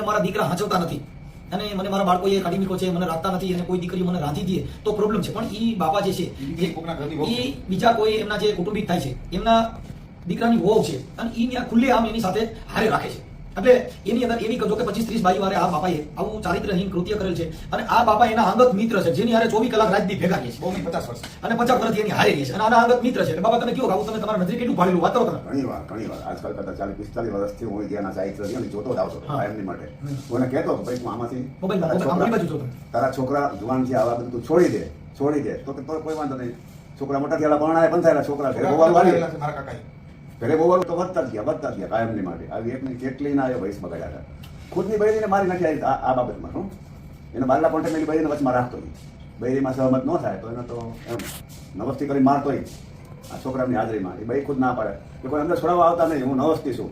મને મારા દીકરા હાંચવતા નથી. અને મને મારા બાળકો એ કાઢી છે મને રાખતા નથી અને કોઈ દીકરીઓ મને રાંધી દે તો પ્રોબ્લેમ છે. પણ ઈ બાપા જે છે. ઈ બીજા કોઈ એમના જે કુટુંબિક થાય છે એમના દીકરાની વહુ છે. અને એ ખુલ્લે આમ એની સાથે હારે રાખે છે. એટલે એની અંદર એવી જો કે પચીસ ત્રીસ ભાઈ વારે આ બાપાએ આવું ચારિત્રહીન કૃત્ય કરેલ છે. અને આ બાપા એના અંગત મિત્ર છે જેની હારે ચોવીસ કલાક રાત દી ભેગા છે. બહુ પચાસ વર્ષ. અને પચાસ વર્ષથી એની હારે છે. અને આના અંગત મિત્ર છે. બાબા તમે કયો આવું તમે તમારા નજરે કેટલું ભાડેલું વાત કરો તમે ઘણી વાર ઘણી વાર. આજકાલ કરતા ચાલીસ પિસ્તાલીસ વર્ષથી હું ત્યાંના ચારિત્ર રહ્યો જોતો જ આવતો એમની માટે. હું એને કહેતો ભાઈ હું આમાંથી તારા મોબાઈલ, છોકરા- બાજુ જો તારા છોકરા જુવાન છે આવા બધું છોડી દે છોડી દે. તો કોઈ વાંધો નહીં. છોકરા મોટા થયેલા ભણાયા પણ થયેલા છોકરા ઘરે છે બહુ કાકાએ તો વધતા જ ગયા વધતા જ ગયા કાયમની માટે. આવી એકની લઈને આવ્યો ભૈસ બગાડ્યા હતા ખુદની બૈરીને મારી નાખી આ બાબતમાં શું એને બારલા પોઈન્ટ મેલી બૈરીને વચમાં રાખતો નહીં. બૈરીમાં સહમત ન થાય તો એને તો એમ નવસ્તી કરી મારતો આ છોકરાની હાજરીમાં. એ ભાઈ ખુદ ના પાડે. કે કોઈ અંદર છોડાવવા આવતા નહીં. હું નવસ્તી છું.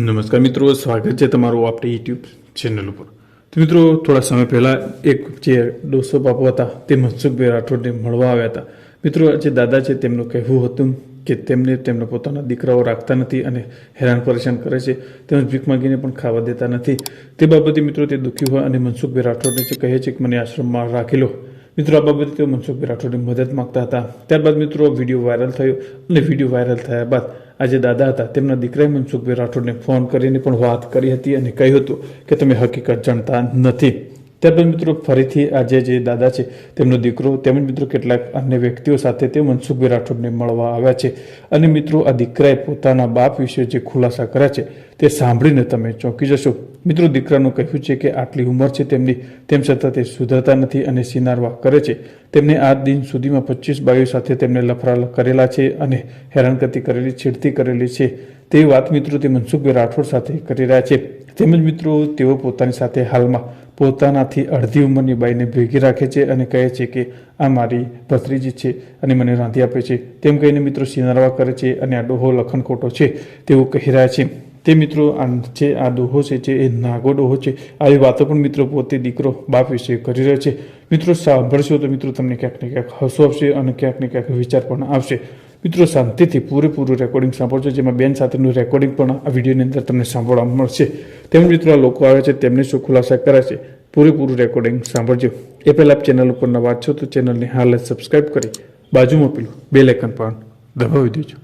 નમસ્કાર મિત્રો, સ્વાગત છે તમારું આપણી યુટ્યુબ ચેનલ ઉપર. તો મિત્રો, થોડા સમય પહેલાં એક જે ડોસો બાપુ હતા તે મનસુખભાઈ રાઠોડને મળવા આવ્યા હતા. મિત્રો, જે દાદા છે, તેમનું કહેવું હતું કે તેમને તેમના પોતાના દીકરાઓ રાખતા નથી અને હેરાન પરેશાન કરે છે, તેમજ ભીખ માંગીને પણ ખાવા દેતા નથી. તે બાબતે મિત્રો તે દુઃખી હોય અને મનસુખભાઈ રાઠોડને જે કહે છે કે મને આશ્રમમાં રાખેલો મિત્રો, આ બાબતે તેઓ મનસુખભાઈ રાઠોડની મદદ માગતા હતા. ત્યારબાદ મિત્રો, વીડિયો વાયરલ થયો અને વીડિયો વાયરલ થયા બાદ આજે દાદા હતા. તેમના દીકરાએ મનસુખભાઈ રાઠોડને ફોન કરીને પણ વાત કરી હતી અને કહ્યું હતું કે તમે હકીકત જાણતા નથી. ત્યારબાદ મિત્રો ફરીથી આજે જે દાદા છે, તેમનો દીકરો, તેમજ મિત્રો કેટલાક અન્ય વ્યક્તિઓ સાથે તે મનસુખભાઈ રાઠોડને મળવા આવ્યા છે. અને મિત્રો, આ દીકરાએ પોતાના બાપ વિશે જે ખુલાસા કર્યા છે તે સાંભળીને તમે ચોંકી જશો. મિત્રો, દીકરાનું કહ્યું છે કે આટલી ઉંમર છે તેમની. તેમ છતાં તે સુધરતા નથી અને સિનારવા કરે છે. તેમને આ દિન સુધીમાં પચીસ બાઈઓ સાથે તેમને લફરા કરેલા છે અને હેરાનગતિ કરેલી, છેડતી કરેલી છે. તે વાત મિત્રો તે મનસુખભાઈ રાઠોડ સાથે કરી રહ્યા છે. તેમજ મિત્રો, તેઓ પોતાની સાથે હાલમાં પોતાનાથી અડધી ઉંમરની બાઈને ભેગી રાખે છે અને કહે છે કે આ મારી ભત્રીજી છે અને મને રાંધી આપે છે. તેમ કહીને મિત્રો સિનારવા કરે છે અને આ ડોહો લખનખોટો છે. તેવું કહી રહ્યા છે. તે મિત્રો આ જે આ ડોહો છે, જે એ નાગો ડોહો છે, આવી વાતો પણ મિત્રો પોતે દીકરો બાપ વિશે કરી રહ્યો છે. મિત્રો સાંભળશો તો મિત્રો તમને ક્યાંક ને ક્યાંક હસો આવશે અને ક્યાંક ને ક્યાંક વિચાર પણ આવશે. મિત્રો શાંતિથી પૂરેપૂરું રેકોર્ડિંગ સાંભળજો, જેમાં બેન સાથેનું રેકોર્ડિંગ પણ આ વિડીયોની અંદર તમને સાંભળવા મળશે. તેમજ મિત્રો આ લોકો આવે છે, તેમને શું ખુલાસા કરે છે, પૂરેપૂરું રેકોર્ડિંગ સાંભળજો. એ પહેલાં ચેનલ ઉપર નવા છો તો ચેનલને હાલ સબસ્ક્રાઈબ કરી બાજુમાં પેલું બે લેખન પણ દબાવી દેજો.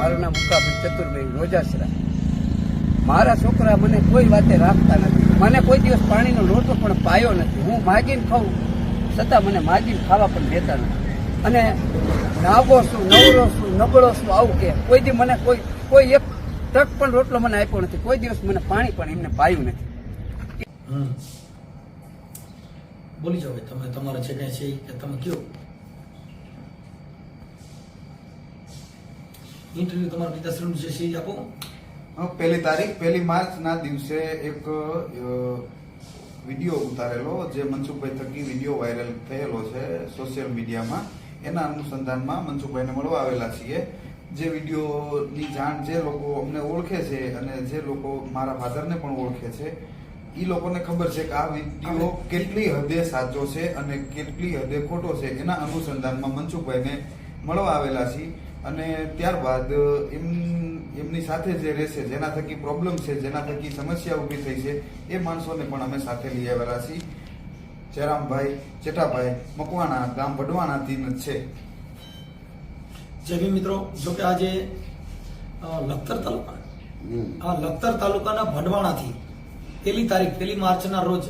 મારું નામ મુકાભાઈ ચતુરભાઈ રોજાસરા મારા છોકરા મને કોઈ વાતે રાખતા નથી. મને કોઈ દિવસ પાણીનો લોટો પણ પાયો નથી. હું માગીને ખાઉં, છતાં મને માગીને ખાવા પણ દેતા નથી. અને નાગો છું, નવરો છું, નબળો છું, આવું કે. કોઈ દી મને કોઈ કોઈ એક ટક પણ રોટલો મને આપ્યો નથી. કોઈ દિવસ મને પાણી પણ એમને પાયું નથી. બોલી જાઓ તમે, તમારે છે કે તમે કયો? ઇન્ટરવ્યુ તમારા પિતાશ્રીનું જે છે ઈ આપો. પહેલી તારીખ પહેલી માર્ચના દિવસે એક વીડિયો ઉતારેલો જે મનસુખભાઈ થકી વીડિયો વાયરલ થયેલો છે સોશિયલ મીડિયામાં. એના અનુસંધાનમાં મનસુખભાઈને મળવા આવેલા છીએ. જે વિડીયોની જાણ જે લોકો અમને ઓળખે છે અને જે લોકો મારા ફાધરને પણ ઓળખે છે એ લોકોને ખબર છે કે આ વીડિયો કેટલી હદે સાચો છે અને કેટલી હદે ખોટો છે એના અનુસંધાનમાં મનસુખભાઈને મળવા આવેલા છીએ. અને ત્યારબાદ એમ એમની સાથે જે રહેશે જેના થકી પ્રોબ્લેમ છે જેના થકી સમસ્યા ઊભી થઈ છે એ માણસોને પણ અમે સાથે લઈ આવેલા છીએ. જયરામભાઈ ચેટાભાઈ મકવાણા ગામ વડવાણાથી જ છે. જે બી મિત્રો જો કે આજે લખતર તાલુકા આ લખતર તાલુકાના ભડવાણાથી પહેલી તારીખ પહેલી માર્ચના રોજ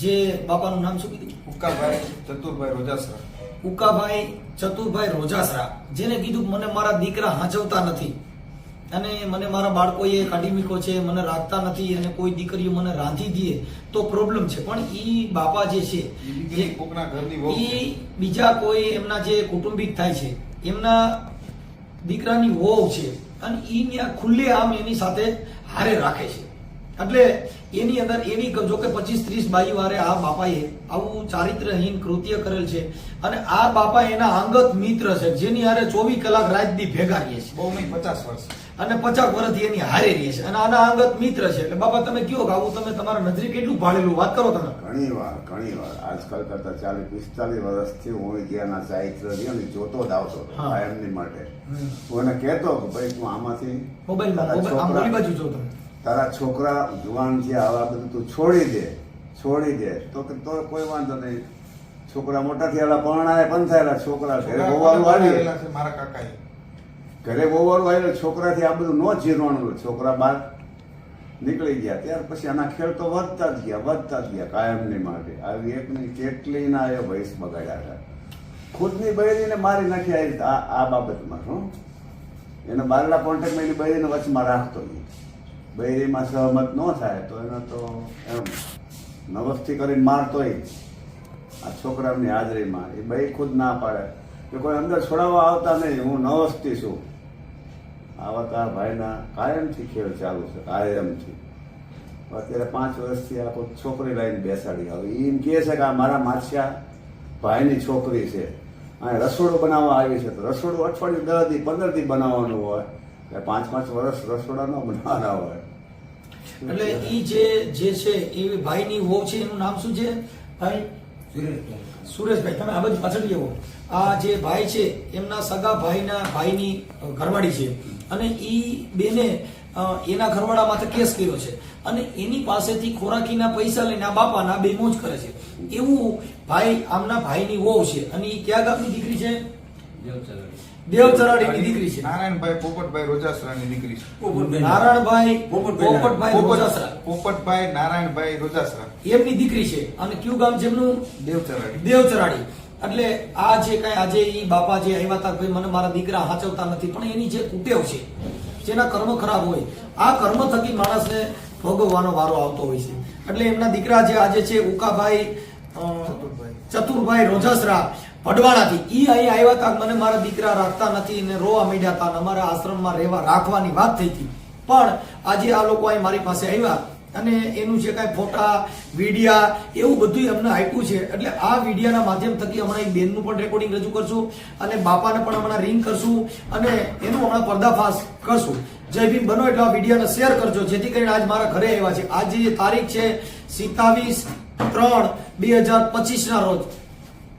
જે બાપાનું નામ શું કીધું? ઉક્કાભાઈ ચતુરભાઈ રોજાસરા. ઉકાભાઈ ચતુરભાઈ રોજાસરા જેને કીધું મને મારા દીકરા હાંચવતા નથી. અને મને મારા બાળકોએ કાઢી મૂક્યો છે મને રાખતા નથી અને કોઈ દીકરીઓ મને રાંધી દે તો પ્રોબ્લેમ છે. પણ ઈ બાપા જે છે ઈ. ઈ બીજા કોઈ એમના જે કુટુંબિક થાય છે એમના દીકરાની વહુ છે. અને ઈ ખુલ્લે આમ એની સાથે હારે રાખે છે. એટલે એની અંદર એવી જો કે પચીસ ત્રીસ બાઈ વારે આ બાપાએ આવું ચારિત્રહીન કૃત્ય કરેલ છે. અને આ બાપા એના અંગત મિત્ર છે જેની હારે ચોવીસ કલાક રાત દી ભેગા રહીએ છે. બહુ નહીં પચાસ વર્ષ. અને પચાસ વર્ષથી એની હારે રહીએ છે. અને આના અંગત મિત્ર છે. એટલે બાપા તમે કયો કે આવું તમે તમારા નજરે કેટલું ભાડેલું વાત કરો તમે? ઘણી વાર ઘણી વાર. આજકાલ કરતા ચાલીસ પિસ્તાલીસ વર્ષથી હું ત્યાંના ચારિત્ર રહ્યો ને જોતો જ આવતો એમની માટે. હું એને કહેતો કે ભાઈ તું આમાંથી મોબાઈલ બાજુ જો તમે. તારા છોકરા જુવાન છે આવા બધું તું છોડી દે છોડી દે. તો કે તો કોઈ વાંધો નહીં. છોકરા મોટા થયેલા પરણાય પણ થયેલા છોકરા ઘરે બોવાનું આવી મારા કાકાએ. ઘરે બોવાનું આવ્યું છોકરાથી આ બધું ન જીરવાનું છોકરા બહાર નીકળી ગયા. ત્યાર પછી આના ખેડ તો વધતા જ ગયા વધતા જ ગયા કાયમની માટે. આવી એકની કેટલી ના એ ભૈંસ બગાડ્યા હતા. ખુદની બૈરીને મારી નાખી આવી આ બાબતમાં શું એને બારલા કોન્ટેક્ટમાં એની બૈરીને વચમાં રાખતો નહીં. બૈરીમાં સહમત ન થાય, તો એનો તો એમ નવસથી કરીને મારતોય આ છોકરાની હાજરીમાં એ બે ખુદ ના પાડે. કે કોઈ અંદર છોડાવવા આવતા નહીં, હું નવસથી છું. આવા તાર ભાઈના કાયમથી ખેલ ચાલુ છે, કાયમથી. અત્યારે પાંચ વર્ષથી આ કોઈ છોકરી લાવીને બેસાડી આવે. એમ કહે છે કે આ મારા માછિયા ભાઈની છોકરી છે. અને રસોડું બનાવવા આવી છે. તો રસોડું અઠવાડિયું દસ દી, પંદર દી બનાવવાનું હોય. પાંચ પાંચ વર્ષ રસોડા ન બનાવવાના હોય. એટલે ઈ જે જે છે એ ભાઈની વહુ છે એનું નામ શું છે? ભાઈ? સુરેશભાઈ. તમે આ બાજુ પાછળ જવો આ જે ભાઈ છે એમના સગા ભાઈના ભાઈની ઘરવાળી છે. અને ઈ બેને એના ઘરવાળા માથે કેસ કર્યો છે. અને એની પાસેથી ખોરાકીના પૈસા લઈને આ બાપાના બે મોજ કરે છે. એવું ભાઈ આમના ભાઈની વહુ છે. અને ઈ ક્યાં ગામની દીકરી છે? દેવચરાડીની દીકરી છે. નારાયણભાઈ પોપટભાઈ રોજાસરાની દીકરી છે. નારાયણભાઈ પોપટભાઈ રોજાસરા. પોપટભાઈ નારાયણભાઈ રોજાસરા. એમની દીકરી છે. અને કયું ગામ છે એમનું? દેવચરાડી દેવચરાડી એટલે આ જે કઈ આજે ઈ બાપા જે આવ્યા હતા ભાઈ મને મારા દીકરા હાચવતા નથી પણ એની જે કુટેવ છે જેના કર્મ ખરાબ હોય આ કર્મ થકી માણસને ભોગવવાનો વારો આવતો હોય છે. એટલે એમના દીકરા જે આજે છે ઉકાભાઈ ચતુરભાઈ રોજસરા વડવાણાથી એ અહીં આવ્યા હતા મને મારા દીકરા રાખતા નથી ને રોવા મીડ્યા હતા અમારા આશ્રમમાં રહેવા રાખવાની વાત થઈ હતી. પણ આજે આ લોકો અહીં મારી પાસે આવ્યા અને એનું જે કાંઈ ફોટા, વિડિયા એવું બધું અમને આપ્યું છે. એટલે આ વિડિયાના માધ્યમ થકી હમણાં એક બેનનું પણ રેકોર્ડિંગ રજૂ કરશું અને બાપાને પણ હમણાં રિંગ કરશું અને એનું હમણાં પર્દાફાશ કરશું. જય ભીમ, બનો એટલે આ વિડીયોને શેર કરજો, જેથી કરીને આજ મારા ઘરે આવ્યા છે. આજે તારીખ છે, સિત્તાવીસ ત્રણ બે હજાર પચીસના રોજ.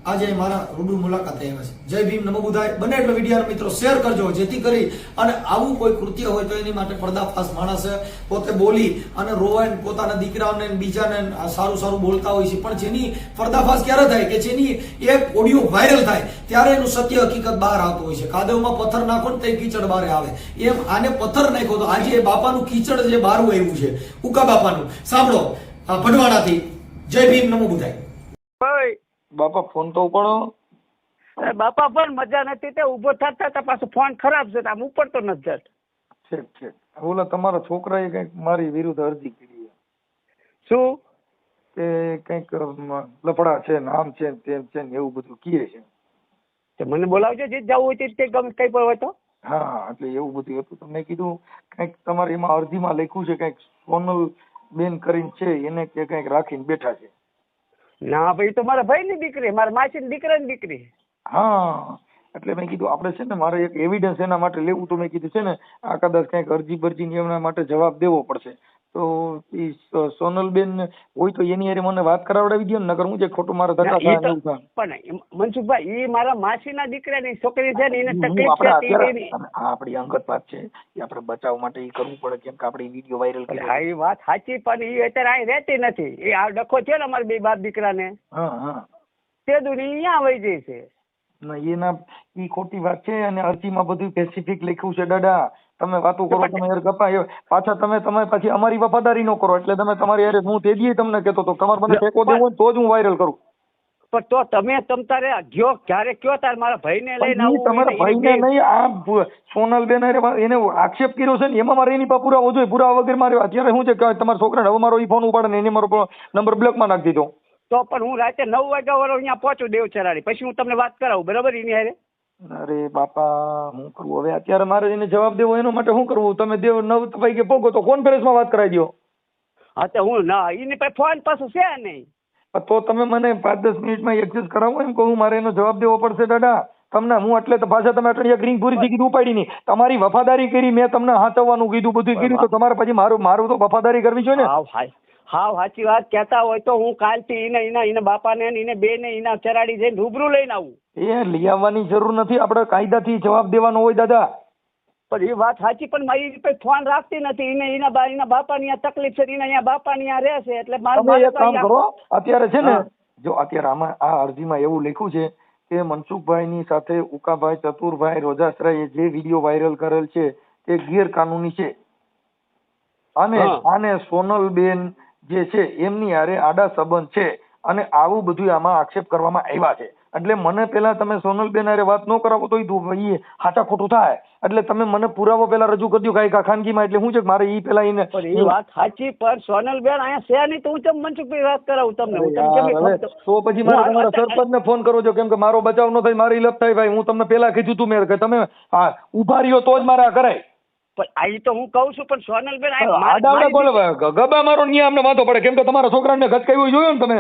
આજે મારા રૂબરૂ મુલાકાત આવ્યા છે. જય ભીમ, નમો બુધાય. બને એટલો વીડિયો મિત્રો શેર કરજો, જેથી કરી અને આવું કોઈ કૃત્ય હોય તો એની માટે પડદાફાશ માણસ પોતે બોલી અને રોવાય પોતાના દીકરાને બીજાને સારું સારું બોલતા હોય છે. પણ જેની પડદાફાશ ક્યારે થાય કે જેની એક ઓડિયો વાયરલ થાય, ત્યારે એનું સત્ય હકીકત બહાર આવતું હોય છે. કાદવમાં પથ્થર નાખો ને તે કીચડ બહાર આવે. એમ આને પથ્થર નાખ્યો તો આજે બાપાનું કીચડ જે બહાર આવ્યું છે, ઉકા બાપાનું. સાંભળો ભડવાડાથી જય ભીમ, નમો બુધાય. બાપા ફોન તો ઉપાડો. બાપા પણ મજા નથી તે ઊભો થતા તા પાછો ફોન ખરાબ છે આમ ઉપડતો નથી જતો. ઠીક ઠીક. ઓલા તમારા છોકરાએ કંઈક મારી વિરુદ્ધ અરજી કરી શું? કે કંઈક લફડા છે ને આમ છે ને તેમ છે ને એવું બધું કહે છે. તે મને બોલાવજો જે જવું હોય તે ગમે કઈ પણ હોય તો. હા એટલે એવું બધું હતું. તો મેં કીધું કંઈક તમારે એમાં અરજીમાં લખ્યું છે કંઈક સોનલ બેન કરીને છે એને કે કંઈક રાખીને બેઠા છે. ના ભાઈ તો મારા ભાઈની દીકરી, મારા માસીની દીકરાની દીકરી. હા, એટલે મેં કીધું, આપણે છે ને, મારે એક એવિડન્સ એના માટે લેવું, તો મેં કીધું, છે ને આ કદાચ કંઈક અરજી બરજી ને એમના માટે જવાબ દેવો પડશે. તો સ- સોનલબેન હોય તો એની હારે મને વાત કરાવડાવી દો ને નકર હું જે ખોટું મારા ધક્કા થાય એવું થાય. પણ મનસુખભાઈ ઈ મારા માસીના દીકરાની છોકરી છે ને એને તકલીફ છે આપણી અંગત વાત છે એ આપણે બચાવ માટે ઈ કરવું પડે કેમ કે આપણે વીડિયો વાયરલ કરી હા એ વાત સાચી પણ ઈ અત્યારે અહીં રહેતી નથી. એ આ ડખો છે ને અમારા બે બાપ દીકરાને હા હા. તે દુની અહીંયા વહી જઈ છે. એના ઈ ખોટી વાત છે અને અરજીમાં બધું સ્પેસિફિક લખ્યું છે. દાદા તમે વાતો કરો તમે યાર ગપ્પા એ પાછા તમે તમે પછી અમારી વફાદારી ન કરો એટલે તમે તમારી યાર હું તે દી તમને કહેતો તો તમારે મને ટેકો દેવો તો જ હું વાયરલ કરું. પણ તો તમે તમ તારે ગયો ક્યારે કયો તાર મારા ભાઈને લઈને આવું? તમારા ભાઈને નહીં આ સોનલ સોનલબેન એને આક્ષેપ કર્યો છે ને એમાં મારે એની પાસે પુરાવો જોઈએ. પુરાવા વગર મારે અત્યારે શું છે કે તમારા છોકરાને હવે મારો ઈ ફોન ઉપાડે ને એને મારો નંબર બ્લોકમાં નાખી દીધો. તો પણ હું રાતે નવ વાગ્યા વાળો અહીંયા પહોંચું દેવચરાડી પછી હું તમને વાત કરાવું બરાબર એની હારે? અરે બાપા હું કરવું હવે અત્યારે મારે એને જવાબ દેવો એના માટે શું કરવું તમે દેવ નવ વાગે પોગો તો કોન્ફરન્સમાં વાત કરાવી દો હા તો હું ના એની પાસે ફોન પાછું છે નહીં. તો તમે મને પાંચ દસ મિનિટમાં એક્સેસ કરાવો એમ કહું મારે એનો જવાબ દેવો પડશે દાદા. તમને હું એટલે તો પાછા તમે અટણી ગ્રીન પૂરી થઈ કીધું ઉપાડી નહીં તમારી વફાદારી કરી મેં તમને હાચવવાનું કીધું બધું કર્યું તો તમારે પછી મારું મારું તો વફાદારી કરવી જોઈએ ને. હાવ સાચી વાત. કહેતા હોય તો હું કાલથી એને એના એના બાપાને ને એને બેને એના ચરાડી જઈને રૂબરૂ લઈને આવું. એ લઈ આવવાની જરૂર નથી. આપણે કાયદાથી જવાબ દેવાનો હોય દાદા. પણ એ વાત સાચી પણ મારી કોઈ ફોન રાખતી નથી. એને એના બા એના બાપાની આ તકલીફ છે એના અહીંયા બાપાની આ રહેશે એટલે મારું એક કામ કરો. અત્યારે છે ને જો અત્યારે આમાં આ અરજીમાં એવું લખ્યું છે કે મનસુખભાઈની સાથે ઉકાભાઈ ચતુરભાઈ રોજાશ્રય જે વીડિયો વાયરલ કરેલ છે તે ગેરકાનૂની છે. અને હા. આને સોનલબેન જે છે એમની હારે આડા સંબંધ છે અને આવું બધું આમાં આક્ષેપ કરવામાં આવ્યા છે. એટલે મને પેલા તમે સોનલબેન અરે વાત ન કરાવો તો હાટા ખોટું થાય. એટલે તમે મને પુરાવો પેલા રજૂ કરી દો કાંઈ ખાનગીમાં એટલે શું છે મારે ઈ પેલા ઈને પણ એ વાત સાચી પણ સોનલબેન અહીંયા છે નહીં તો હું કેમ મનસુખભાઈ વાત કરાવું તમને? હું તો પછી મારે તમારા સરપંચને ફોન કરો છો કેમ કે મારો બચાવ ન થાય મારી લપ થાય ભાઈ હું તમને પેલા કીધું તું મેં કે તમે હા ઊભા રહ્યો તો જ મારે આ કરાય. પણ આ તો હું કહું છું પણ સોનલબેન ગબા મારો ન્યા અમને વાંધો પડે. કેમ કે તમારા છોકરાને ગચકાવ્યું જોયું ને તમે?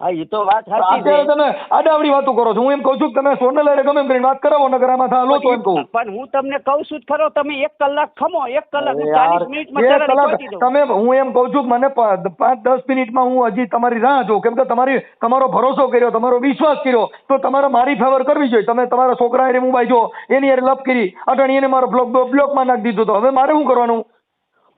હા એ તો વાત સાચી છે. અત્યારે તમે આડાવડી વાતો કરો છો. હું એમ કહું છું કે તમે સોનલ હારે ગમે એમ કરીને વાત કરાવો નગર આમાં થા લો તો એમ કહું. પણ હું તમને કહું છું ખરો તમે એક કલાક ખમો એક કલાક ચાલીસ કલાક તમે હું એમ કહું છું મને પાંચ દસ મિનિટમાં હું હજી તમારી રાહ જોઉં. કેમ કે તમારી તમારો ભરોસો કર્યો તમારો વિશ્વાસ કર્યો તો તમારે મારી ફેવર કરવી જોઈએ. તમે તમારા છોકરા હારે મોબાઈલ જો એની યાર લપ કરી અટાણી એને મારો બ્લોક બ્લોકમાં નાખી દીધો તો. હવે મારે શું કરવાનું?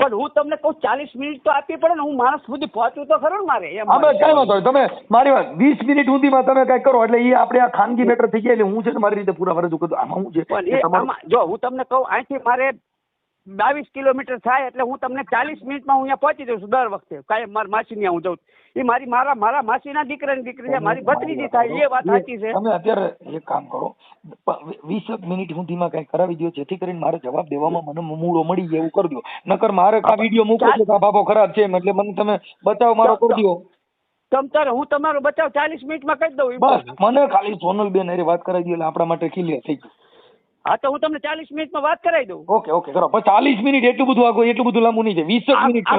પણ હું તમને કહું ચાલીસ મિનિટ તો આપવી પડે ને હું માણસ સુધી પહોંચું તો ખરું ને મારે એમ બસ કઈ વાંધો તમે મારી વાત વીસ મિનિટ સુધીમાં તમે કઈ કરો એટલે એ આપણે આ ખાનગી મેટર થઈ ગયા એટલે હું છે ને મારી રીતે પૂરા ફરજ કરું આમાં હું છે પણ એ જો હું તમને કહું અહીંથી મારે બાવીસ કિલોમીટર થાય એટલે હું તમને ચાલીસ મિનિટમાં હું અહીંયા પહોંચી જઉં છું દર વખતે. કાંઈ મારા માસી ત્યાં હું જાઉં એ મારી મારા મારા માસીના દીકરાની દીકરી છે મારી ભત્રીજી થાય એ વાત સાચી છે. તમે અત્યારે એક કામ કરો વીસ મિનિટ સુધીમાં કઈ કરાવી દો જેથી કરીને મારે જવાબ દેવામાં મને મૂળો મળી જાય એવું કરી દો નકર મારે આ વીડિયો મૂકો છે આ બાબો ખરાબ છે એટલે મને તમે બચાવ મારો કરી દો તમ તારે હું તમારો બચાવ ચાલીસ મિનિટમાં કરી દઉં બસ મને ખાલી સોનલબેન અરે વાત કરાવી દો એટલે આપણા માટે ક્લિયર થઈ ગયું. હા તો હું તમને ચાલીસ મિનિટમાં વાત કરાવી દઉં. ઓકે ઓકે કરો. પણ ચાલીસ મિનિટ એટલું બધું આગળ એટલું બધું લાંબુ નહીં છે વીસ જ મિનિટ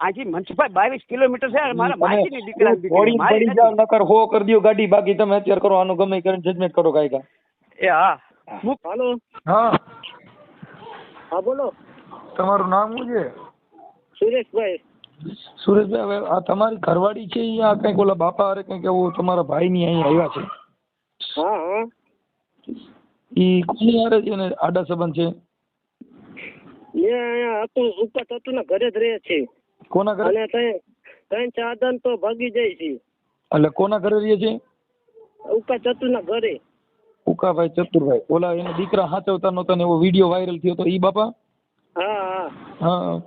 આજે મનસુખભાઈ બાવીસ કિલોમીટર છે મારા માસીની દીકરા. દીકરી પડી જાવ નકર હો કરી દો ગાડી બાકી તમે અત્યારે કરો આનું ગમે કરીને જજમેન્ટ કરો કાઈ કા એ હા. હું. હાલો. હા. હા બોલો. તમારું નામ શું છે? સુરેશભાઈ. સુરેશભાઈ હવે આ તમારી ઘરવાળી છે આ કંઈક ઓલા બાપા અરે કંઈક એવું તમારા ભાઈની અહીં આવ્યા છે? હા હા. ઈ કોની હારે છે ને આડા સંબંધ છે? મેં અહીંયા હતું ઉપર હતું ને ઘરે જ રહે છે. કોના ઘરે? અને તો ભાગી જાય છે. એટલે કોના ઘરે રહે છે? ના ઘરે. ઉકાભાઈ ચતુરભાઈ. ઓલા એના દીકરા હાચવતા નહોતા ને એવો વીડિયો વાયરલ થયો તો ઈ બાપા? હા હા. હા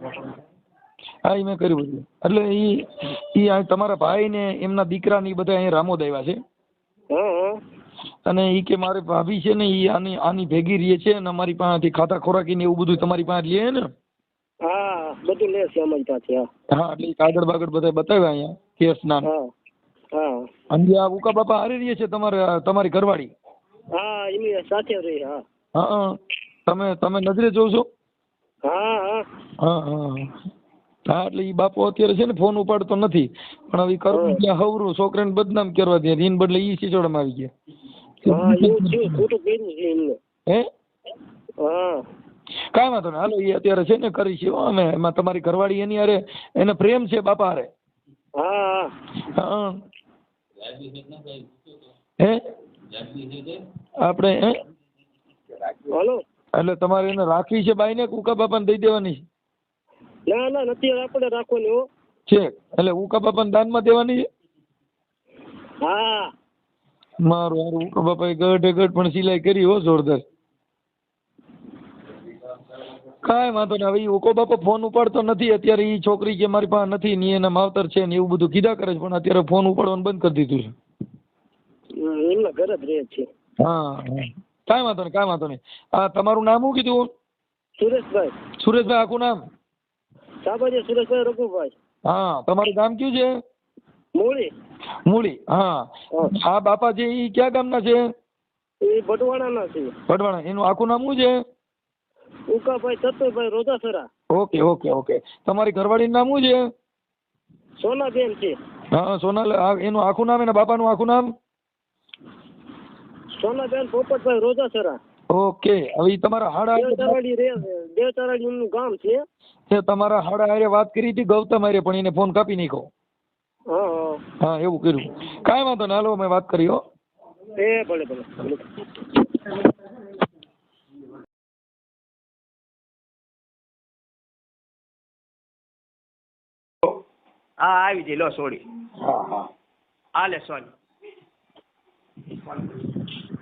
હા. મેં કર્યું બધું. એટલે ઈ ઈ તમારા ભાઈ ને એમના દીકરા ને બધા અહીં રામોદ આવ્યા છે? હા. અને એ કે મારે ભાભી છે ને એ આની આની ભેગી રહે છે અને અમારી પાસેથી ખાતા ખોરાકી ને એવું બધું તમારી પાસે લે ને? હા બધું લે છે અમારી પાસે હા. એટલે કાગળ બાગળ બધા બતાવ્યા અહીંયા કેસ ના. હા અને આ ઉકા બાપા હારી રહે છે તમારે તમારી ઘરવાળી? હા એની સાથે રહી હા. હા તમે તમે નજરે જોશો હા હા. હા હા હા. એટલે એ બાપો અત્યારે છે ને ફોન ઉપાડતો નથી. પણ હવે કરવું ત્યાં હવરું છોકરાને બદનામ કરવા દે. એની બદલે એ સિચોડામાં આવી ગયા. હા એવું થયું ખોટું કર્યું છે એમને. હે? હા. કાંઈ વાંધો નહીં. હાલો એ અત્યારે છે ને કરી છે હો અમે. એમાં તમારી ઘરવાળી એની હારે એને પ્રેમ છે બાપા હારે. હા. હા. હા? આપણે હે? હાલો. એટલે તમારે એને રાખવી છે બાઈને કે ઉકા બાપાને દઈ દેવાની ના ના નથી આપણે રાખવાની હો. છે. એટલે ઉકા બાપાને દાનમાં દેવાની છે? હા. મારું હારું. ઉકા બાપાએ ગઢે ગઢ પણ સિલાઈ કરી હો જોરદાર. કાંઈ વાંધો નહીં. હવે એ ઉકો બાપો ફોન ઉપાડતો નથી. અત્યારે એ છોકરી કે મારી પાસે નથી ને એના માવતર છે ને એવું બધું કીધા કરે છે પણ અત્યારે ફોન ઉપાડવાનું બંધ કરી દીધું છે. એમના ઘરે જ રહે છે. હા હા. કાંઈ વાંધો નહીં કાંઈ વાંધો નહીં. આ તમારું નામ શું કીધું? સુરેશભાઈ. સુરેશભાઈ આખું નામ? સાબાજી સુરેશભાઈ રઘુભાઈ. હા તમારું ગામ કયું છે? મૂળી? મૂળી હા. આ બાપા છે એ ક્યાં ગામના છે? એ ભટવાડાના છે. ભટવાડા એનું આખું નામ શું છે? Ukabhai Chaturbhai Rojasara. Okay okay okay. તમારી ઘરવાળીનું નામ શું છે? સોનાબેન છે. હા સોનલ એનું આખું નામ એના બાપાનું આખું નામ? સોનાબેન પોપટભાઈ રોજાસરા. ઓકે હવે તમારા હાડા દેવતારાડી ગામ છે. છે તમારા હાડા હારે વાત કરી હતી ગૌતમ હારે પણ એને ફોન કાપી નાખ્યો. હા એવું કર્યું. કાંઈ વાંધો નહીં. હાલો મેં વાત કરી હો. એ ભલે ભલે હા આવી જઈ લો સોરી. હા હા. હાલે સોરી.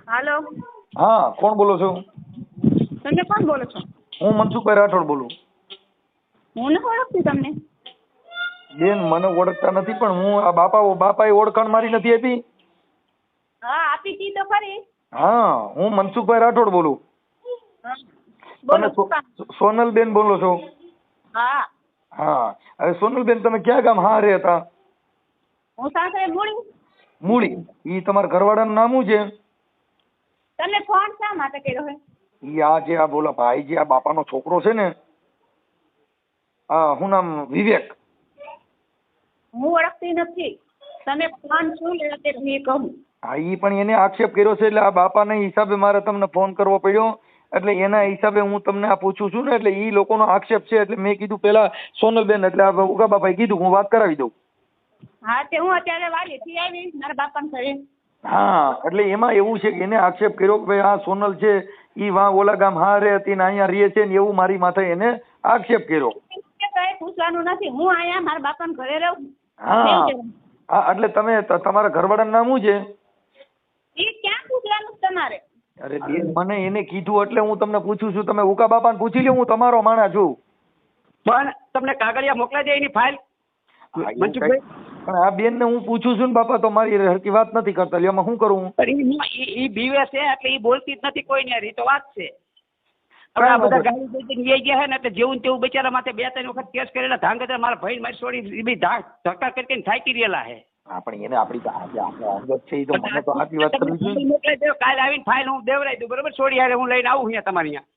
હાલો. હા કોણ બોલો છો? તમે કોણ બોલો છો? હું મનસુખભાઈ રાઠોડ બોલું. હું નથી ઓળખતી તમને. બેન મને ઓળખતા નથી પણ હું આ બાપા બાપાએ ઓળખાણ મારી નથી આપી. હા આપી તી તો ખરી. હા હું મનસુખભાઈ રાઠોડ બોલું. તમે સોનલબેન બોલો છો? હા. હા હવે સોનલબેન તમે ક્યાં ગામ હા રે હતા? હું સાસરે મૂળી મૂળી ઈ તમારા ઘરવાળાનું નામ શું છે? તમે ફોન શા માટે કર્યો હે? ઈ આ જે આ બોલા ભાઈ જે આ બાપાનો છોકરો છે ને હા હું નામ વિવેક? હું ઓળખતી નથી. તમે શું લેવા તે એ કહું. હા એ પણ એને આક્ષેપ કર્યો છે એટલે આ બાપાના હિસાબે મારે તમને ફોન કરવો પડ્યો. એટલે એના હિસાબે હું તમને આ પૂછું છું ને એટલે એ લોકોનો આક્ષેપ છે એટલે મેં કીધું પેલા સોનલબેન એટલે આ ઉગા બાપાએ કીધું હું વાત કરાવી દઉં. હા તે હું અત્યારે વાલીથી આવી મારા બાપાને ઘરે. હા એટલે એમાં એવું છે કે એને આક્ષેપ કર્યો કે ભાઈ આ સોનલ છે ઈ વા ઓલા ગામ હા રે હતી ને અહીંયા રહે છે ને એવું મારી માથે એને આક્ષેપ કર્યો. પૂછવાનું નથી. હું અહીંયા મારા બાપાને ઘરે રહું. હા. હા એટલે તમે તમારા ઘરવાળાનું નામ શું છે? એ ક્યાં પૂછવાનું તમારે? અરે બેન મને એને કીધું એટલે હું તમને પૂછું છું. તમે ઉકા બાપાને પૂછી લ્યો હું તમારો માણા છું. પણ તમને કાગળિયા મોકલા દે એની ફાઇલ. હા, મનસુખભાઈ પણ આ બેન ને હું પૂછું છું ને બાપા તો મારી હરકી વાત નથી કરતા. લ્યો એમાં શું કરું ઈ બીવે છે એટલે એ બોલતી જ નથી કોઈ ને તો વાત છે. હવે આ બધા ગાડી દઈને વહી ગયા છે ને એટલે જેવું ને તેવું બિચારા માથે બે ત્રણ વખત કેસ કરેલા. ધાંગધ્રા મારા ભાઈ મારી છોડી બી ધક્કા કરી કરીને થાકી રહેલા છે હા પણ એને આપણી આપણે અંગત છે તો મને તો સાચી વાત કરવી જોઈએ. કાલે આવીને ફાઇલ હું દેવરાઈ દઉં બરોબર? છોડી હારે હું લઈને આવું અહીંયા તમારી અહીંયા.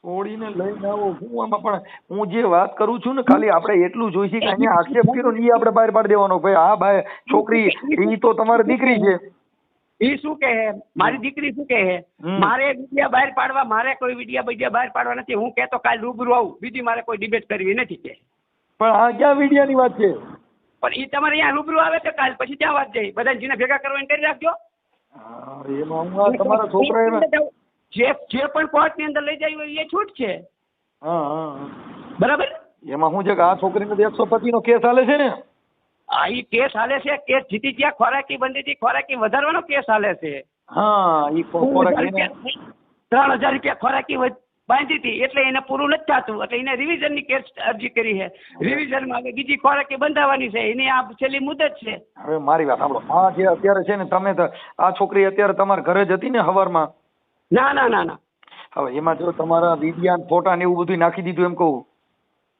છોડીને લઈને આવો હું આમાં પણ હું જે વાત કરું છું ને ખાલી આપણે એટલું જોઈશે કે અહીંયા આક્ષેપ કર્યો ને એ આપણે બહાર પાડી દેવાનો ભાઈ હા ભાઈ છોકરી એ તો તમારી દીકરી છે. ઈ શું કહે મારી દીકરી શું કહે. મારે વિડિયા બહાર પાડવા મારે કોઈ વિડિયા બીજા બહાર પાડવા નથી. હું કહેતો કાલ રૂબરૂ આવું. બીજી મારે કોઈ ડિબેટ કરવી નથી કે. પણ આ ક્યાં મીડિયાની વાત છે? પણ એ તમારે અહીંયા રૂબરૂ આવે તો કાલ પછી ત્યાં વાત જાય. બધા જીને ભેગા કરવા એને કરી રાખજો. તમારા છોકરા જે જે પણ કોર્ટની અંદર લઈ જાય હોય એ છૂટ છે. બરાબર? એમાં હું છે કે આ છોકરીને નો એકસો પચીસ નો કેસ હાલે છે ને? આ ઈ કેસ હાલે છે? કેસ જીતી ગયા? ખોરાકી બંધીથી ખોરાકી વધારવાનો કેસ હાલે છે? હા ત્રણ હજાર રૂપિયા ખોરાકી બાંધી હતી એટલે એને પૂરું નથી થતું. એટલે એને રિવિઝનની કેસ અરજી કરી છે. રિવિઝનમાં હવે બીજી ખોરાકી બંધાવવાની છે. એની આ છેલ્લી મુદત છે. હવે મારી વાત સાંભળો. આ જે અત્યારે છે ને તમે તો આ છોકરી અત્યારે તમારા ઘરે જ હતી ને હવારમાં? ના ના ના ના. હવે એમાં જો તમારા વિડિયા ફોટા ને એવું બધું નાખી દીધું એમ કહું.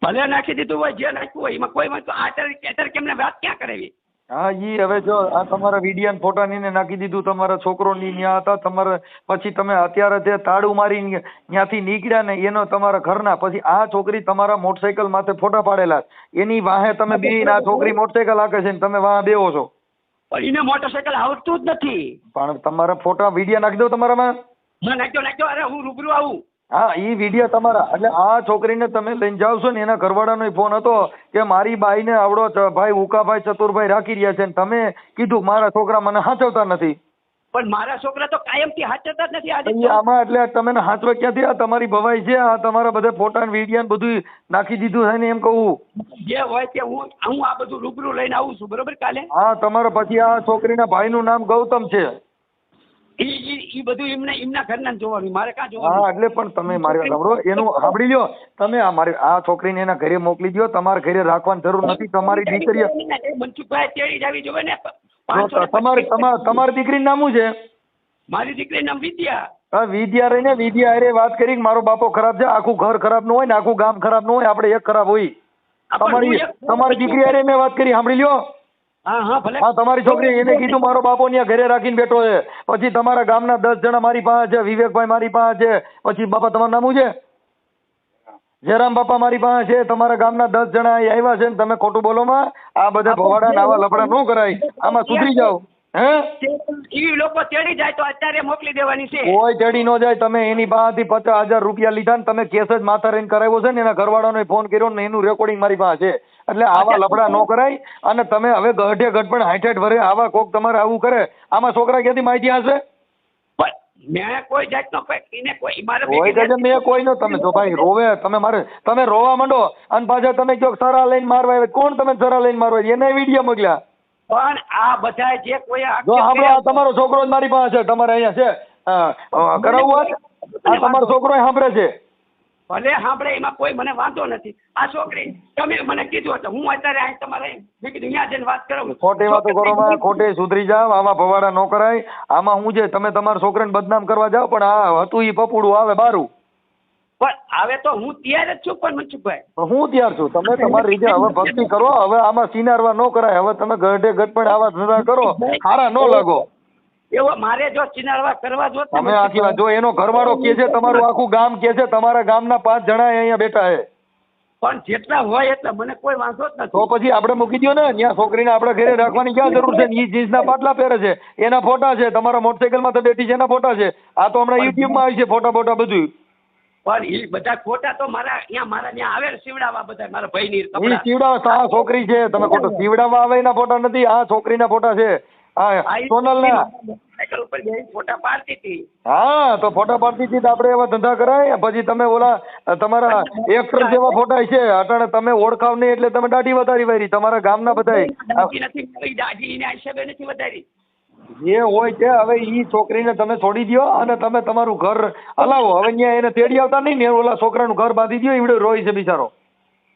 ભલે નાખી દીધું હોય જે નાખ્યું હોય એમાં કોઈ વાંધો આ અત્યારે અત્યારે કેમને વાત ક્યાં કરાવી? હા ઈ હવે જો આ તમારા વિડિયા ને ફોટા નાખી દીધું તમારા છોકરો ની ન્યા હતા તમારે પછી તમે અત્યારે જે તાળું મારી ત્યાંથી નીકળ્યા ને એનો તમારા ઘરના પછી આ છોકરી તમારા મોટરસાયકલ માથે ફોટા પાડેલા એની વાહે તમે બે આ છોકરી મોટરસાયકલ હાકે છે ને તમે વાહ બેહો છો. પણ એને મોટરસાયકલ આવડતું જ નથી. પણ તમારા ફોટા વિડિયા નાખી દો તમારામાં. હા નાખ્યો નાખ્યો અરે હું રૂબરૂ આવું. હા એ વીડિયો તમારા. એટલે આ છોકરીને તમે લઈને જાવ છો ને એના ઘરવાળાનો ફોન હતો કે મારી બાઈને આવડો ભાઈ ઉકાભાઈ ચતુરભાઈ રાખી રહ્યા છે ને તમે કીધું મારા છોકરા મને હાચવતા નથી. પણ મારા છોકરા તો કાયમથી હાચવતા જ નથી આજે આમાં એટલે તમે હાચવે ક્યાંથી આ તમારી ભવાઈ છે આ તમારા બધા ફોટા ને વીડિયો ને બધું નાખી દીધું છે ને એમ કહું. જે હોય તે હું હું આ બધું રૂબરૂ લઈને આવું છું બરોબર કાલે? હા તમારા પછી આ છોકરીના ભાઈનું નામ ગૌતમ છે. ઈ ઈ ઈ બધું એમને એમના ઘરના જોવાનું મારે કાં હા એટલે પણ તમે મારી વાત સાંભળો એનું સાંભળી લ્યો. તમે આ મારી આ છોકરીને એના ઘરે મોકલી દો તમારા ઘરે રાખવાની જરૂર નથી તમારી દીકરી મનસુખભાઈ તેડી જોવે ને તમારી તમારી દીકરીનું નામ શું છે? મારી દીકરી નામ વિદ્યા. હા વિદ્યા રહીને વિદ્યા અરે વાત કરી મારો બાપો ખરાબ છે આખું ઘર ખરાબ ન હોય ને આખું ગામ ખરાબ ન હોય આપણે એક ખરાબ હોય. તમારી તમારી દીકરી અરે મેં વાત કરી સાંભળી લ્યો. હા હા ભલે. હા તમારી છોકરી એને કીધું મારો બાપો ત્યાં ઘરે રાખીને બેઠો છે. પછી તમારા ગામના દસ જણા મારી પાસે છે વિવેકભાઈ મારી પાસે છે પછી બાપા તમારું નામ છે? જયરામ બાપા મારી પાસે છે તમારા ગામના દસ જણા અહીં આવ્યા છે ને તમે ખોટું બોલો માં. આ બધા ભવાડા નાવા લફડા ન કરાય. આમાં સુધરી જાઓ. હે? લોકો તેડી જાય તો અત્યારે મોકલી દેવાની છે. કોઈ ચડી ન જાય તમે એની પાસેથી પચાસ હજાર રૂપિયા લીધા ને તમે કેસ જ માથા રહીને કરાવ્યો છે ને એના ઘરવાળાનો ફોન કર્યો ને એનું રેકોર્ડિંગ મારી પાસે છે. એટલે આવા લફડા ન કરાય અને તમે હવે ગઢે ગઢ પણ હાઈઠ હાઈઠ વરે આવા કોક તમારે આવું કરે. આમાં છોકરા ક્યાંથી માહિતી હશે મેં કોઈ જાતનો એને કોઈ મારે હોય ભેગી મેં કોઈ નો તમે જો ભાઈ રોવે તમે મારે તમે રોવા માંડો અને પાછા તમે કહો સરા લઈને મારવા આવે કોણ તમે સરા લઈને મારવા એને વીડિયો મોકલ્યા. પણ આ બધા જે કોઈ જો સાંભળો તમારો છોકરો જ મારી પાસે છે. તમારે અહીંયા છે. કરાવવું આ તમારો છોકરો સાંભળે છે. ભલે સાંભળે એમાં કોઈ મને વાંધો નથી. આ છોકરી તમે મને કીધું હતું હું અત્યારે અહીં તમારે મેં કીધું અહીંયા જઈને વાત કરો ખોટી વાતો કરો ખોટે સુધરી જાવ આવા ભવાડા ન કરાય. આમાં હું છે તમે તમારા છોકરાને બદનામ કરવા જાવ પણ આ હતું ઈ પપુડું આવે બારું. પણ હવે તો હું તૈયાર જ છું પણ મનસુખભાઈ. હું તૈયાર છું. તમે તમારી રીતે હવે ભક્તિ કરો હવે આમાં સિનારવા ન કરાય. હવે તમે ગઢે ગઢ પણ આવા ધંધા કરો સારા ન લાગો. એવો મારે જો ચિનારવા કરવા જો તમે આખી વાત જો એનો ઘરવાળો કે છે તમારું આખું ગામ કે છે તમારા ગામના પાંચ જણા અહીંયા બેઠા છે. પણ જેટલા હોય એટલા મને કોઈ વાંધો જ તો પછી આપણે મૂકી દો ને ત્યાં છોકરીને આપણે ઘરે રાખવાની ક્યાં જરૂર છે? એ જીન્સના પાટલા પહેરે છે એના ફોટા છે તમારા મોટરસાઇકલમાં તો બેઠી છે એના ફોટા છે. આ તો હમણાં યુટ્યુબમાં આવી છે ફોટા ફોટા બધું. પણ એ બધા ખોટા તો મારા અહીંયા મારા ત્યાં આવે સીવડાવવા બધા મારા ભાઈની ઈ કપડાં. સીવડાવા આ છોકરી છે તમે ખોટો સીવડાવવા આવે એના ફોટા નથી આ છોકરીના ફોટા છે. હા સોનલના. સાયકલ ઉપર બેસીને ફોટા પાડતી હતી. હા તો ફોટા પાડતી હતી તો આપણે એવા ધંધા કરાય. પછી તમે ઓલા તમારા એક્ટર જેવા ફોટા છે. અટાણે તમે ઓળખાવ નહીં એટલે તમે દાઢી વધારી વારી. તમારા ગામના બધા દાઢી નથી વધારી. જે હોય છે હવે ઈ છોકરીને તમે છોડી દ્યો અને તમે તમારું ઘર હલાવો. હવે ત્યાં એને તેડી આવતા નહીં ને ઓલા છોકરાનું ઘર બાંધી દો ઈવડે રોય છે બિચારો.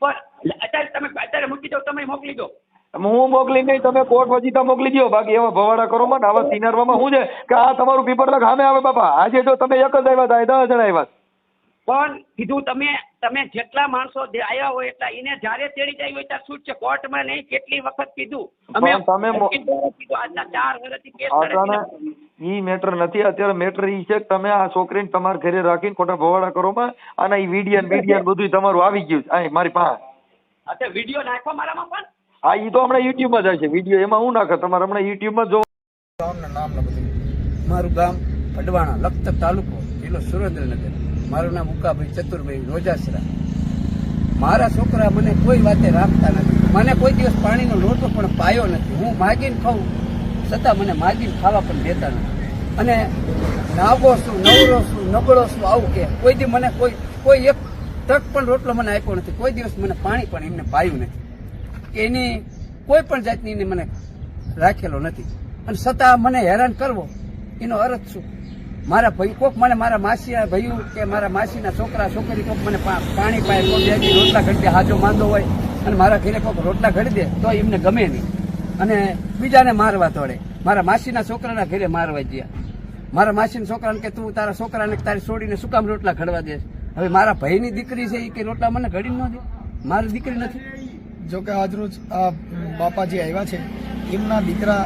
પણ અત્યારે તમે અત્યારે મૂકી દો તમે મોકલી દો. હું મોકલી નહીં તમે કોર્ટ વજીતા મોકલી દ્યો. બાકી એવા ભવાડા કરો મને આવા સિનારમાં શું છે કે આ તમારું પીપર સામે આવે બાપા. આજે જો તમે એક જ આવ્યા હતા દસ જણા આવ્યા. પણ કીધું તમે તમે જેટલા માણસો આવ્યા હોય એટલા એને જ્યારે તેડી જાય હોય ત્યારે છૂટ છે? કોર્ટમાં નહીં કેટલી વખત કીધું? અમે તમે કીધું? આજના ચાર વર્ષથી કેસ ઈ મેટર નથી. અત્યારે મેટર ઈ છે કે તમે આ છોકરીને તમારા ઘરે રાખીને ખોટા ભવાડા કરો માં અને ઈ વિડિયન વિડીયન બધું તમારું આવી ગયું છે. અહીં મારી પાસે. અત્યારે વીડિયો નાખો મારામાં પણ? હા એ તો હમણાં યુટ્યુબમાં જાય છે વીડિયો એમાં હું નાખે? તમારે હમણાં યુટ્યુબમાં જો મારું ગામ પડવાણા લખતર તાલુકો, જિલ્લો સુરેન્દ્રનગર. મારું નામ ઉકાભાઈ ચતુરભાઈ રોજાસરા. મારા છોકરા મને કોઈ વાતે રાખતા નથી. મને કોઈ દિવસ પાણીનો લોટો પણ પાયો નથી. હું માગીને ખાઉં, છતાં મને માગીને ખાવા પણ દેતા નથી. અને નાગો છું, નવરો છું નબળો છું, આવું કે. કોઈ દી મને કોઈ કોઈ એક તક પણ રોટલો મને આપ્યો નથી. કોઈ દિવસ મને પાણી પણ એમને પાયું નથી. એની કોઈ પણ જાતની મને રાખેલો નથી. અને છતાં મને હેરાન કરવો, એનો અર્થ શું? મારા ભાઈ કોક મને, મારા માસી ભાઈઓ કે મારા માસીના છોકરા, છોકરી કોક મને પાણી પાય, કોક રોટલા ઘડી દે, હાજો માંદો હોય, અને મારા ઘરે કોક રોટલા ઘડી દે, તો એમને ગમે નહીં. અને બીજાને મારવા તોડે મારા માસીના છોકરાના ઘરે મારવા ગયા. મારા માસીના છોકરાને કે, તું તારા છોકરાને તારી છોડીને શું કામ રોટલા ઘડવા દે હવે મારા ભાઈની દીકરી છે એ કે રોટલા મને ઘડી ન દે? મારી દીકરી નથી. જો કે આજરોજ આ બાપા જે આવ્યા છે, એમના દીકરા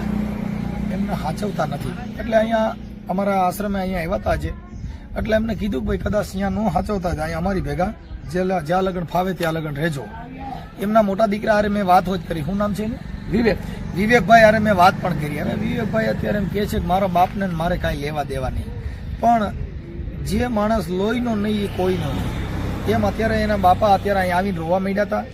એમને હાચવતા નથી. એટલે અહીંયા અમારા આશ્રમે અહીંયા આવ્યા હતા આજે. એટલે એમને કીધું કે ભાઈ કદાચ અહીંયા ન હાચવતા અહીંયા અમારી ભેગા, જે જ્યાં લગન ફાવે ત્યાં લગન રહેજો. એમના મોટા દીકરા હારે મેં વાત જ કરી. શું નામ છે એનું? વિવેક. વિવેકભાઈ હારે મેં વાત પણ કરી. હવે વિવેકભાઈ અત્યારે એમ કહે છે કે મારા બાપને મારે કાંઈ લેવા દેવા નહીં પણ જે માણસ લોહીનો નહીં, એ કોઈનો નહીં. એમ અત્યારે એના બાપા અત્યારે અહીંયા આવીને રોવા માંડ્યા હતા.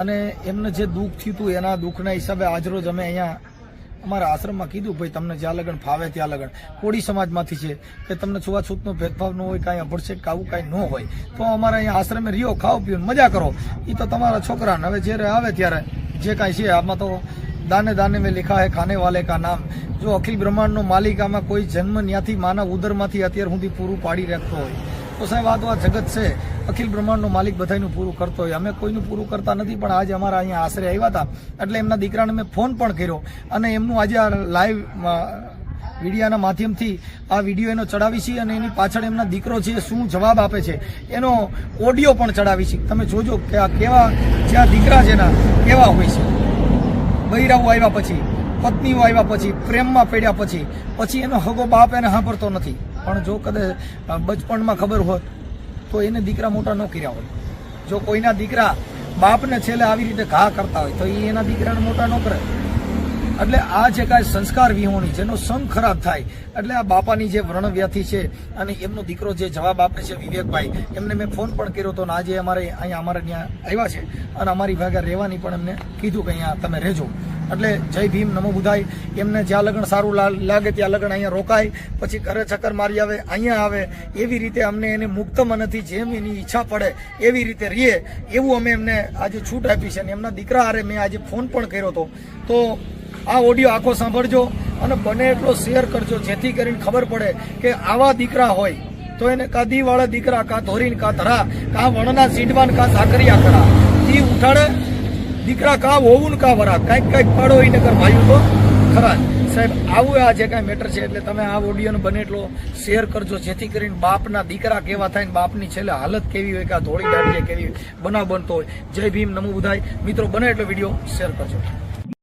અને એમને જે દુઃખ થયું હતું, એના દુઃખના હિસાબે આજરોજ અમે અહીંયા અમારા આશ્રમમાં કીધું, ભાઈ, તમને જ્યાં લગન, ફાવે ત્યાં લગન. કોળી સમાજમાંથી છે કે તમને છૂવાછૂતનો ભેદભાવ ન હોય, કાંઈ અભડસેક કાવું કાંઈ ન હોય, તો અમારા અહીંયા આશ્રમે રહ્યો, ખાઓ, પીઓ મજા કરો. એ તો તમારા છોકરાને હવે જ્યારે આવે ત્યારે જે કાંઈ છે, આમાં તો દાને દાને મેં લિખા હે, ખાને વાલે કા નામ. જો અખિલ બ્રહ્માંડનો માલિકામાં કોઈ જન્મ ન્યાથી, માનવ ઉદરમાંથી અત્યાર સુધી પૂરું પાડી રાખતો હોય તો સાહેબ, આ તો આ જગત છે. અખિલ બ્રહ્માંડનો માલિક બધાયનું પૂરું કરતો હોય. અમે કોઈનું પૂરું કરતા નથી, પણ આજે અમારા અહીંયા આશરે આવ્યા હતા. એટલે એમના દીકરાને મેં ફોન પણ કર્યો. અને એમનું આજે આ લાઈવ મીડિયાના માધ્યમથી આ વીડિયો એનો ચડાવી છીએ અને એની પાછળ એમના દીકરો છે શું જવાબ આપે છે. એનો ઓડિયો પણ ચડાવી છે. તમે જોજો કે આ કેવા જ્યાં દીકરા છે એના કેવા હોય છે. બૈરાઓ આવ્યા પછી, પત્નીઓ આવ્યા પછી, પ્રેમમાં પડ્યા પછી પછી એનો હગો બાપ એને સાંભળતો નથી. પણ જો કદાચ બચપણમાં ખબર હોત, તો એને દીકરા મોટા ન કર્યા હોય જો કોઈના દીકરા બાપને છેલ્લે આવી રીતે ઘા કરતા હોય, તો એ એના દીકરાને મોટા ન કરે. એટલે આ જે કાંઈ સંસ્કાર વિહોણી, જેનો સંગ ખરાબ થાય, એટલે આ બાપાની જે વ્રણવ્યાથી છે અને એમનો દીકરો જે જવાબ આપે છે વિવેકભાઈ, એમને મેં ફોન પણ કર્યો હતો અને આજે અમારે અહીંયા અમારે ત્યાં આવ્યા છે અને અમારી ભાગે રહેવાની પણ એમને કીધું કે અહીંયા તમે રહેજો. એટલે જય ભીમ, નમો બુધાય. એમને જ્યાં લગ્ન સારું લાગે ત્યાં લગ્ન અહીંયા રોકાય, પછી ઘરે ચક્કર મારી આવે, અહીંયા આવે, એવી રીતે અમને એને મુક્ત મનથી જેમ એની ઈચ્છા પડે, એવી રીતે રહીએ. એવું અમે એમને આજે છૂટ આપી છે અને એમના દીકરા હારે મેં આજે ફોન પણ કર્યો હતો. તો આ ઓડિયો આખો સાંભળજો અને બને એટલો શેર કરજો, જેથી કરીને ખબર પડે કે આવા દીકરા હોય તો એને કા વાળા દીકરા, કા ધોરીન, કા ધરા, કા વણના સીંડવાન કા સાકરિયા કરા. ઈ ઉઠાડે, દીકરા કા હોવું ને કા વરા. કાંઈક કાંઈક પાડો એને કર ભાઈઓ તો ખરા સાહેબ, આવું આ જે કાંઈ મેટર છે, એટલે તમે આ ઓડિયોને બને એટલો શેર કરજો, જેથી કરીને બાપના દીકરા કેવા થાય ને બાપની છેલ્લે હાલત કેવી હોય કે આ ધોળી દાંડીએ કેવી બનાવ બનતો હોય. જય ભીમ, નમો બુધાય. મિત્રો, બને એટલો વીડિયો શેર કરજો.